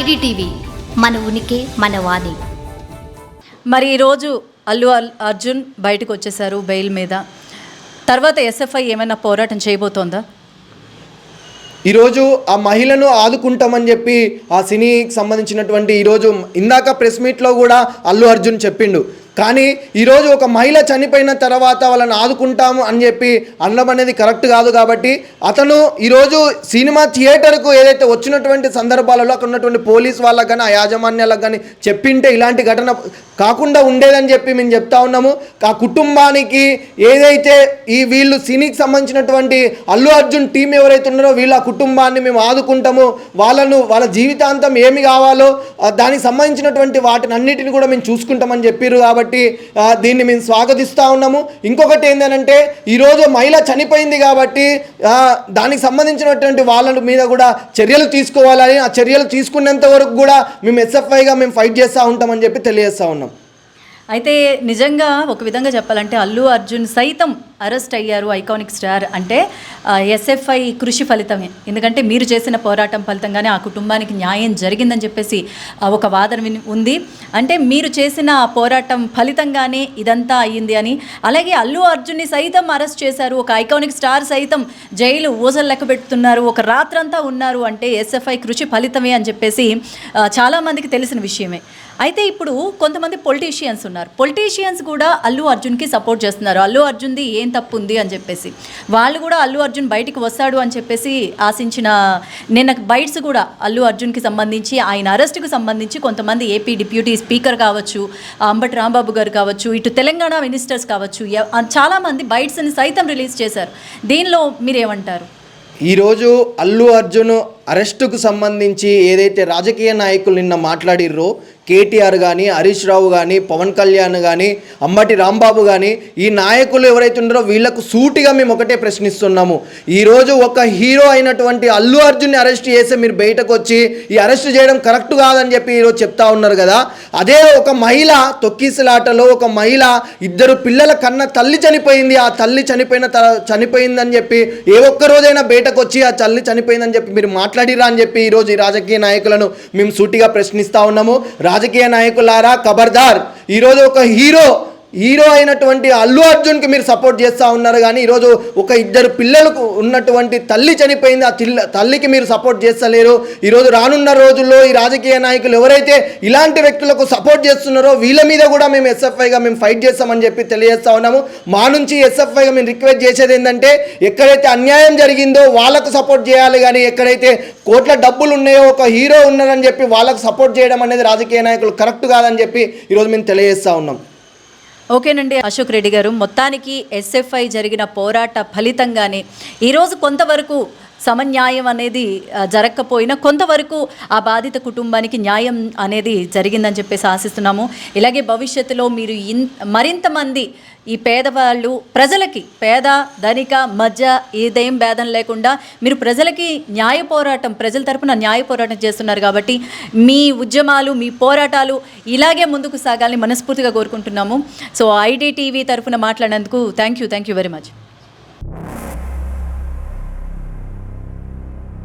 IDTV మన ఉనికి మన వాణి. మరి ఈరోజు అల్లు అల్- అర్జున్ బయటకు వచ్చేసారు బెయిల్ మీద. తర్వాత ఎస్ఎఫ్ఐ ఏమైనా పోరాటం చేయబోతోందా? ఈరోజు ఆ మహిళను ఆదుకుంటామని చెప్పి ఆ సినీకి సంబంధించినటువంటి ఈరోజు ఇందాక ప్రెస్ మీట్లో కూడా అల్లు అర్జున్ చెప్పిండు. కానీ ఈరోజు ఒక మహిళ చనిపోయిన తర్వాత వాళ్ళని ఆదుకుంటాము అని చెప్పి అనడం అనేది కరెక్ట్ కాదు కాబట్టి అతను ఈరోజు సినిమా థియేటర్కు ఏదైతే వచ్చినటువంటి సందర్భాలలో అక్కడ ఉన్నటువంటి పోలీస్ వాళ్ళకి కానీ ఆ యాజమాన్యాలకు కానీ చెప్పింటే ఇలాంటి ఘటన కాకుండా ఉండేదని చెప్పి మేము చెప్తా ఉన్నాము. ఆ కుటుంబానికి ఏదైతే ఈ వీళ్ళు సినీకి సంబంధించినటువంటి అల్లు అర్జున్ టీం ఎవరైతే ఉన్నారో వీళ్ళ కుటుంబాన్ని మేము ఆదుకుంటాము. వాళ్ళను వాళ్ళ జీవితాంతం ఏమి కావాలో దానికి సంబంధించినటువంటి వాటిని అన్నిటిని కూడా మేము చూసుకుంటామని చెప్పారు కాబట్టి కాబట్టి దీన్ని మేము స్వాగతిస్తూ ఉన్నాము. ఇంకొకటి ఏంటంటే ఈరోజు మహిళ చనిపోయింది కాబట్టి దానికి సంబంధించినటువంటి వాళ్ళ మీద కూడా చర్యలు తీసుకోవాలని ఆ చర్యలు తీసుకునేంత వరకు కూడా మేము ఎస్ఎఫ్ఐగా మేము ఫైట్ చేస్తూ ఉంటామని చెప్పి తెలియజేస్తూ ఉన్నాం. అయితే నిజంగా ఒక విధంగా చెప్పాలంటే అల్లు అర్జున్ సైతం అరెస్ట్ అయ్యారు ఐకానిక్ స్టార్ అంటే ఎస్ఎఫ్ఐ కృషి ఫలితమే. ఎందుకంటే మీరు చేసిన పోరాటం ఫలితంగానే ఆ కుటుంబానికి న్యాయం జరిగిందని చెప్పేసి ఒక వాదన విని- ఉంది. అంటే మీరు చేసిన పోరాటం ఫలితంగానే ఇదంతా అయ్యింది అని. అలాగే అల్లు అర్జున్ని సైతం అరెస్ట్ చేశారు. ఒక ఐకానిక్ స్టార్ సైతం జైలు ఊసలు లెక్క పెడుతున్నారు. ఒక రాత్రంతా ఉన్నారు అంటే ఎస్ఎఫ్ఐ కృషి ఫలితమే అని చెప్పేసి చాలామందికి తెలిసిన విషయమే. అయితే ఇప్పుడు కొంతమంది పొలిటీషియన్స్ ఉన్నారు. పొలిటీషియన్స్ కూడా అల్లు అర్జున్కి సపోర్ట్ చేస్తున్నారు. అల్లు అర్జున్ది ఏం తప్పు ఉంది అని చెప్పేసి. వాళ్ళు కూడా అల్లు అర్జున్ బయటికి వస్తాడు అని చెప్పేసి ఆశించిన నిన్న బైట్స్ కూడా అల్లు అర్జున్కి సంబంధించి ఆయన అరెస్ట్కు సంబంధించి కొంతమంది ఏపీ డిప్యూటీ స్పీకర్ కావచ్చు అంబటి రాంబాబు గారు కావచ్చు ఇటు తెలంగాణ మినిస్టర్స్ కావచ్చు చాలామంది బైట్స్ని సైతం రిలీజ్ చేశారు. దీనిలో మీరేమంటారు? ఈరోజు అల్లు అర్జున్ అరెస్టుకు సంబంధించి ఏదైతే రాజకీయ నాయకులు నిన్న మాట్లాడిర్రో కేటీఆర్ కానీ హరీష్ రావు కానీ పవన్ కళ్యాణ్ కానీ అంబటి రాంబాబు కానీ ఈ నాయకులు ఎవరైతే ఉన్నారో వీళ్ళకు సూటిగా మేము ఒకటే ప్రశ్నిస్తున్నాము. ఈరోజు ఒక హీరో అయినటువంటి అల్లు అర్జున్ని అరెస్ట్ చేస్తే మీరు బయటకు వచ్చి ఈ అరెస్ట్ చేయడం కరెక్ట్ కాదని చెప్పి ఈరోజు చెప్తా ఉన్నారు కదా. అదే ఒక మహిళ తొక్కిసలాటలో ఒక మహిళ ఇద్దరు పిల్లల కన్న తల్లి చనిపోయింది. ఆ తల్లి చనిపోయిన త- చనిపోయిందని చెప్పి ఏ ఒక్క రోజైనా బయటకు వచ్చి ఆ తల్లి చనిపోయిందని చెప్పి మీరు మాట్లాడారు అని చెప్పి ఈరోజు ఈ రాజకీయ నాయకులను మేము సూటిగా ప్రశ్నిస్తా ఉన్నాము. రాజకీయ నాయకులారా ఖబర్దార్ ఈరోజు ఒక హీరో హీరో అయినటువంటి అల్లు అర్జున్కి మీరు సపోర్ట్ చేస్తూ ఉన్నారు కానీ ఈరోజు ఒక ఇద్దరు పిల్లలకు ఉన్నటువంటి తల్లి చనిపోయింది. ఆ తిల్ల తల్లికి మీరు సపోర్ట్ చేస్తలేరు. ఈరోజు రానున్న రోజుల్లో ఈ రాజకీయ నాయకులు ఎవరైతే ఇలాంటి వ్యక్తులకు సపోర్ట్ చేస్తున్నారో వీళ్ళ మీద కూడా మేము ఎస్ఎఫ్ఐగా మేము ఫైట్ చేస్తామని చెప్పి తెలియజేస్తా ఉన్నాము. మా నుంచి ఎస్ఎఫ్ఐగా మేము రిక్వెస్ట్ చేసేది ఏంటంటే ఎక్కడైతే అన్యాయం జరిగిందో వాళ్ళకు సపోర్ట్ చేయాలి కానీ ఎక్కడైతే కోట్ల డబ్బులు ఉన్నాయో ఒక హీరో ఉన్నారని చెప్పి వాళ్ళకు సపోర్ట్ చేయడం అనేది రాజకీయ నాయకులు కరెక్ట్ కాదని చెప్పి ఈరోజు మేము తెలియజేస్తా ఉన్నాం. ఓకేనండి. అశోక్ రెడ్డి గారు మొత్తానికి ఎస్ఎఫ్ఐ జరిగిన పోరాట ఫలితంగానే ఈరోజు కొంతవరకు సమన్యాయం అనేది జరగకపోయినా కొంతవరకు ఆ బాధిత కుటుంబానికి న్యాయం అనేది జరిగిందని చెప్పేసి ఆశిస్తున్నాము. ఇలాగే భవిష్యత్తులో మీరు ఇన్ మరింత మంది ఈ పేదవాళ్ళు ప్రజలకి పేద ధనిక మధ్య ఏదేం భేదం లేకుండా మీరు ప్రజలకి న్యాయ పోరాటం ప్రజల తరపున న్యాయ పోరాటం చేస్తున్నారు కాబట్టి మీ ఉద్యమాలు మీ పోరాటాలు ఇలాగే ముందుకు సాగాలని మనస్ఫూర్తిగా కోరుకుంటున్నాము. సో ఐడి టీవీ తరఫున మాట్లాడినందుకు thank you thank you very much.